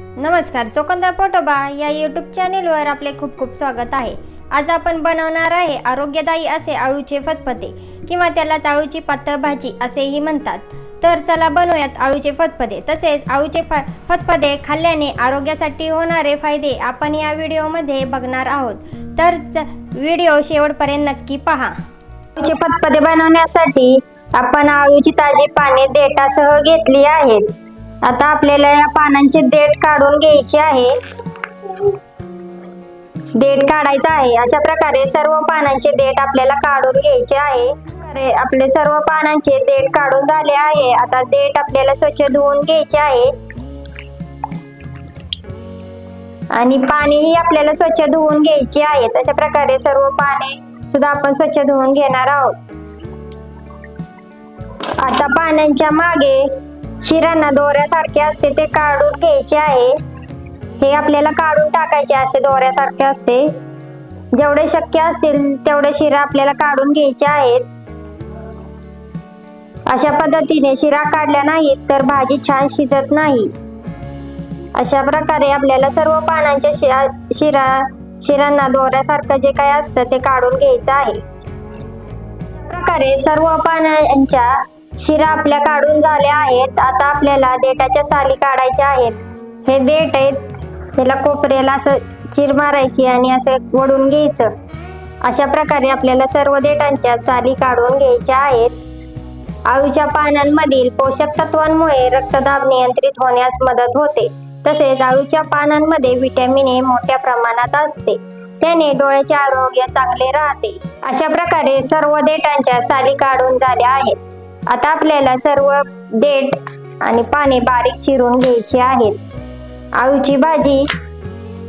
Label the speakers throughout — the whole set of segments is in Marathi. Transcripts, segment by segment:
Speaker 1: नमस्कार चोकंदर पोटोबा या यूट्यूब चॅनेलवर आपले खूप खूप स्वागत आहे. आज आपण बनवणार आहे आरोग्यदायी असे आळूचे फतफते किंवा त्यालाच आळूची पातळ भाजी असेही म्हणतात. तर चला बनवूयात आळूचे फतफते तसेच आळूचे फ फतफते खाल्ल्याने आरोग्यासाठी होणारे फायदे आपण या व्हिडिओमध्ये बघणार आहोत. तर व्हिडिओ शेवटपर्यंत नक्की पहा. आळूचे फतफते बनवण्यासाठी आपण आळूची ताजी पाने देठासह घेतली आहेत. आता आपल्याला या पानांचे देठ काढून घ्यायचे आहे. देठ काढायचा आहे. अशा प्रकारे सर्व पानांचे देठ आपल्याला काढून घ्यायचे आहे. आपले सर्व पानांचे देठ काढून झाले आहे. आता देठ आपल्याला स्वच्छ धुवून घ्यायचे आहे. आणि पाणीही आपल्याला स्वच्छ धुवून घ्यायची आहेत. अशा प्रकारे सर्व पाने सुद्धा आपण स्वच्छ धुवून घेणार आहोत. आता पानांच्या मागे शिरांना दोऱ्यासारखे असते ते काढून घ्यायचे आहे. हे आपल्याला काढून टाकायचे असे दोऱ्यासारखे असते. जेवढे शक्य असतील तेवढे शिरा आपल्याला काढून घ्यायचे आहेत. अशा पद्धतीने शिरा काढल्या नाहीत तर भाजी छान शिजत नाही. अशा प्रकारे आपल्याला सर्व पानांच्या शिरा शिरा शिरांना दोऱ्यासारखं जे काही असतं ते काढून घ्यायचं आहे. प्रकारे सर्व पानांच्या शिरा आपल्या काढून झाल्या आहेत. आता आपल्याला देठाच्या साली काढायच्या आहेत. हे देठ आहेत. त्याला कोपऱ्याला असं चिर मारायची आणि असं वडून घ्यायचं. अशा प्रकारे आपल्याला सर्व देठांच्या साली काढून घ्यायच्या आहेत. आळूच्या पानांमधील पोषक तत्वांमुळे रक्तदाब नियंत्रित होण्यास मदत होते. तसेच आळूच्या पानांमध्ये व्हिटॅमिन ए मोठ्या प्रमाणात असते. त्याने डोळ्याचे आरोग्य चांगले राहते. अशा प्रकारे सर्व देठांच्या साली काढून झाल्या आहेत. आता आपल्याला सर्व देठ आणि पाने बारीक चिरून घ्यायची आहेत. आळूची भाजी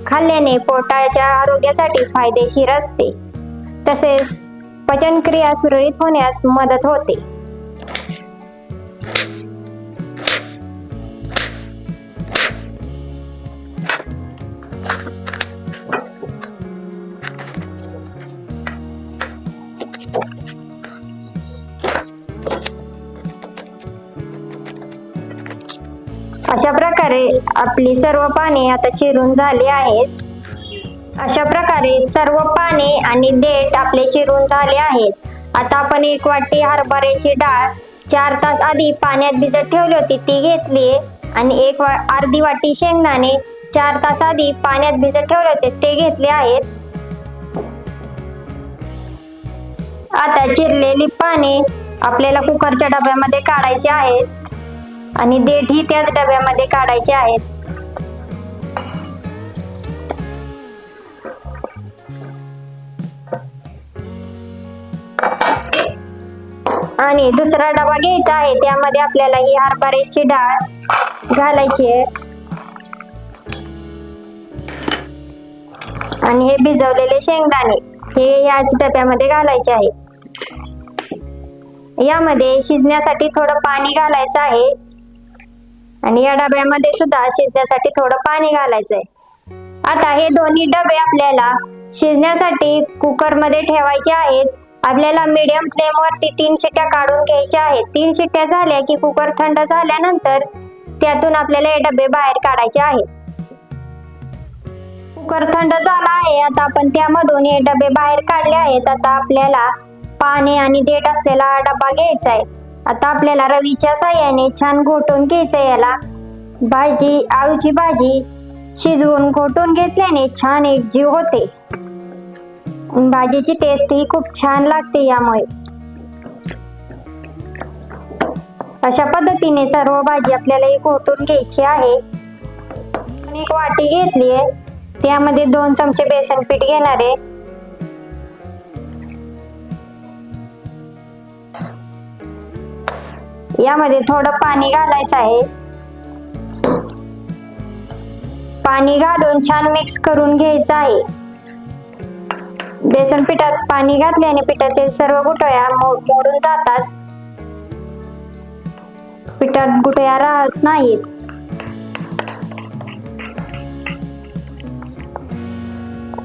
Speaker 1: खाल्ल्याने पोटाच्या आरोग्यासाठी फायदेशीर असते. तसेच पचनक्रिया सुरळीत होण्यास मदत होते. आपली सर्व पाने आता चिरून झाली आहेत. अशा प्रकारे सर्व पाने आणि देठ आपले चिरून झाले आहेत. आता आपण एक वाटी हरभऱ्याची डाळ चार तास आधी पाण्यात भिजत ठेवली होती ती घेतली आणि एक वा अर्धी वाटी शेंगदाणे चार तास आधी पाण्यात भिजत ठेवले होते ते घेतले आहेत. आता चिरलेली पाने आपल्याला कुकरच्या डब्यामध्ये काढायची आहेत आणि देठही त्याच डब्यामध्ये काढायचे आहेत. आणि दुसरा डबा घ्यायचा आहे त्यामध्ये आपल्याला ही हरभऱ्याची डाळ घालायची आहे. आणि हे भिजवलेले शेंगदाणे हे याच डब्यामध्ये घालायचे आहे. यामध्ये शिजण्यासाठी थोडं पाणी घालायचं आहे. आणि या डब्यामध्ये सुद्धा शिजण्यासाठी थोडं पाणी घालायचं आहे. आता हे दोन्ही डबे आपल्याला शिजण्यासाठी कुकरमध्ये ठेवायचे आहेत. आपल्याला मीडियम फ्लेम वरती तीन शिट्ट्या काढून घ्यायच्या आहेत. तीन शिट्ट्या झाल्या की कुकर थंड झाल्यानंतर त्यातून आपल्याला हे डबे बाहेर काढायचे आहेत. कुकर थंड झाला आहे आता आपण त्यामधून हे डबे बाहेर काढले आहेत. आता आपल्याला पाणी आणि देठ असलेला डबा घ्यायचा आहे. आता आपल्याला रवीच्या साह्याने छान घोटून घ्यायचं आहे याला. भाजी आळूची भाजी शिजवून घोटून घेतल्याने छान एक जीव होते. भाजीची टेस्ट ही खूप छान लागते यामुळे. अशा पद्धतीने सर्व भाजी आपल्याला ही घोटून घ्यायची आहे. एक वाटी घेतली आहे. त्यामध्ये दोन चमचे बेसन पीठ घेणार आहे. यामध्ये थोडं पाणी घालायचं आहे. पाणी घालून छान मिक्स करून घ्यायचं आहे. बेसन पिठात पाणी घातल्याने पिठातील सर्व गुठळ्या मोडून जातात. पिठात गुठळ्या राहत नाहीत.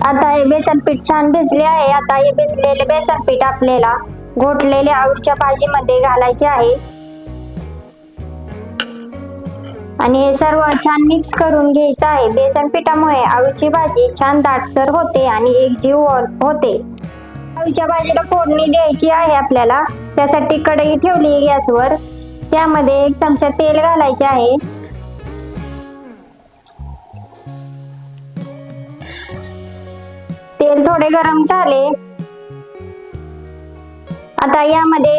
Speaker 1: आता हे बेसन पीठ छान भिजले आहे. आता हे भिजलेले बेसन पीठ आपल्याला घोटलेल्या आळूच्या भाजीमध्ये घालायचे आहे. आणि हे सर्व छान मिक्स करून घ्यायचं आहे. बेसन पिठामुळे आळूची भाजी छान दाटसर होते आणि एकजीव जीव होते. आळूच्या भाजीला फोडणी द्यायची आहे आपल्याला. त्यासाठी कढई ठेवली गॅसवर. त्यामध्ये एक चमचा तेल घालायचे आहे. तेल थोडे गरम झाले. आता यामध्ये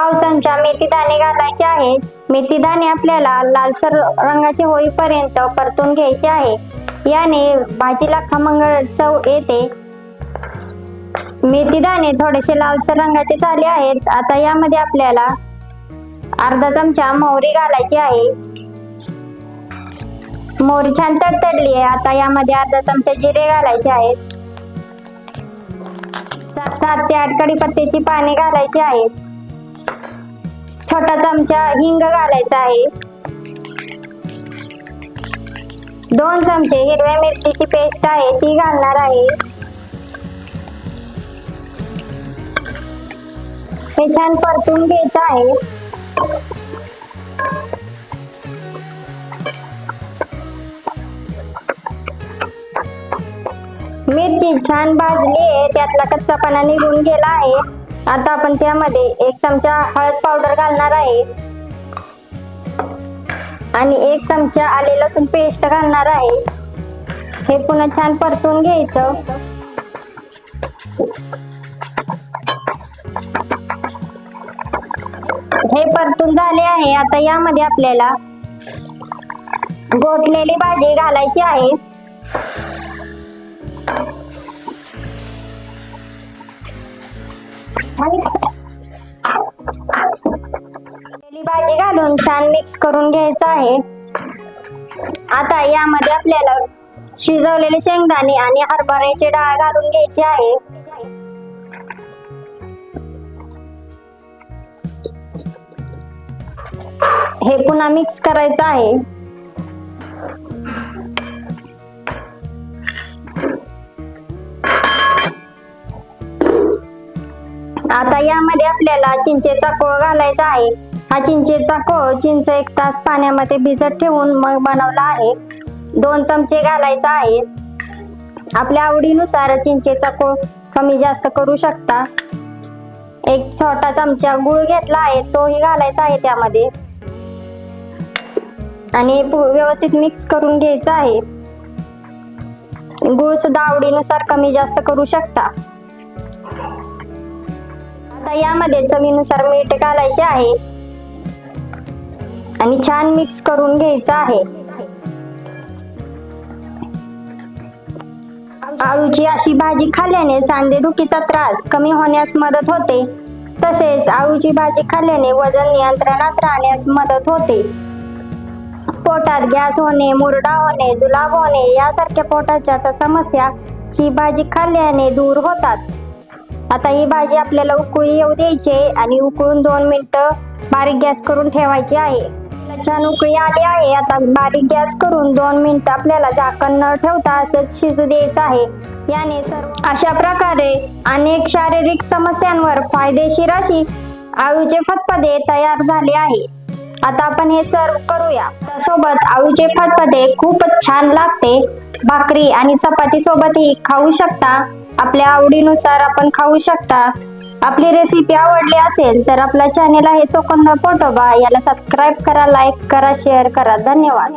Speaker 1: पाव चमचा मेथी दाणे घालायचे आहेत. मेथी दाणे आपल्याला लालसर रंगाचे होईपर्यंत परतून घ्यायचे आहे. याने भाजीला खमंग चव येते. मेथी दाणे थोडेसे लालसर रंगाचे झाले आहेत. आता यामध्ये आपल्याला अर्धा चमचा मोहरी घालायची आहे. मोहरी छान तडतडली आहे. आता यामध्ये अर्धा चमचा जिरे घालायचे आहेत. सात सात ते आठ कढीपत्त्याची पाने घालायची आहेत. छोटा चमचा हिंग घालायचा आहे. दोन चमचे हिरव्या मिरचीची पेस्ट आहे ती घालणार आहे. हे छान परतून घ्यायचं आहे. मिरची छान भाजली आहे त्यातला कच्चापणा निघून गेला आहे. आता आपण त्यामध्ये एक चमचा हळद पावडर घालणार आहे. आणि एक चमचा आले लसूण पेस्ट घालणार आहे. हे पुन्हा छान परतून घ्यायचं. हे परतून झाले आहे. आता यामध्ये आपल्याला गोठलेली भाजी घालायची आहे. भाजी घालून छान मिक्स करून घ्यायचं आहे. आता यामध्ये आपल्याला शिजवलेले शेंगदाणे आणि हरभऱ्याची डाळ घालून घ्यायची आहे. हे पुन्हा मिक्स करायचं आहे. आता यामध्ये आपल्याला चिंचेचा कोळ घालायचा आहे. हा चिंचेचा कोळ चिंच एक तास पाण्यामध्ये भिजत ठेवून मग बनवला आहे. दोन चमचे घालायचा आहे. आपल्या आवडीनुसार चिंचेचा कोळ कमी जास्त करू शकता. एक छोटा चमचा गुळ घेतला आहे तोही घालायचा आहे त्यामध्ये. आणि पु- व्यवस्थित मिक्स करून घ्यायचा आहे. गुळ सुद्धा आवडीनुसार कमी जास्त करू शकता. आता यामध्ये चवीनुसार मीठ घालायचे आहे. आणि छान मिक्स करून घ्यायचं आहे. आळूची अशी भाजी खाल्ल्याने सांधेदुखीचा त्रास कमी होण्यास मदत होते. तसेच आळूची भाजी खाल्ल्याने वजन नियंत्रणात राहण्यास मदत होते. पोटात गॅस होणे मुरडा होणे जुलाब होणे यासारख्या पोटाच्या समस्या ही भाजी खाल्ल्याने दूर होतात. आता ही भाजी आपल्याला उकळी येऊ द्यायची आहे आणि उकळून दोन मिनटं बारीक गॅस करून ठेवायची आहे. छान उकळी आली आहे. आता बारीक गॅस करून दोन मिनटं आपल्याला झाकण न ठेवता असंच शिजू द्यायचं आहे. याने सर्व अशा प्रकारे अनेक शारीरिक समस्यांवर फायदेशीर अशी आळूचे फतपदे तयार झाले आहे. आता आपण हे सर्व करूया. सोबत आळूचे फतपदे खूपच छान लागते. भाकरी आणि चपाती सोबतही खाऊ शकता. आपल्या आवडीनुसार आपण खाऊ शकता. आपली रेसिपी आवडली असेल तर आपला चॅनेल आहे चोकंद पोटोबा. याला सबस्क्राईब करा लाईक करा शेअर करा. धन्यवाद.